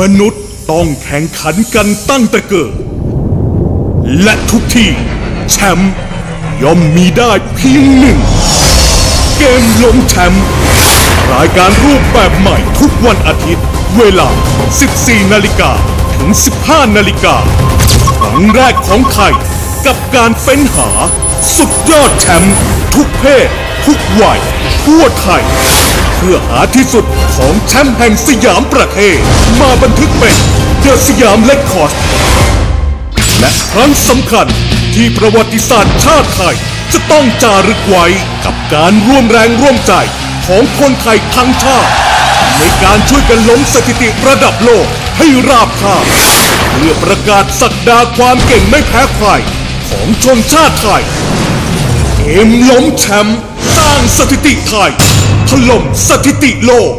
มนุษย์ต้องแข่งขันกันตั้งแต่เกิด และทุกที่แชมป์ย่อมมีได้เพียงหนึ่ง เกมล้มแชมป์รายการรูปแบบใหม่ทุกวันอาทิตย์ เวลา 14 นาฬิกาถึง 15 นาฬิกาครั้งแรกของไทยกับการเฟ้นหา สุดยอดแชมป์ทุกเพศ ทุกวัยทั่วไทย เพื่อหาที่สุดของแชมป์แห่งสยามประเทศ มาบันทึกเป็นเดอะสยามเลคคอร์ดและครั้งสำคัญที่ประวัติศาสตร์ชาติไทย จะต้องจารึกไว้กับการร่วมแรงร่วมใจของคนไทยทั้งชาติ ในการช่วยกันล้มสถิติระดับโลกให้ราบคาบเพื่อประกาศสักดาความเก่งไม่แพ้ใครของชนชาติไทย เกมล้มแชมป์างสถิติไทยถล่มสถิติโลก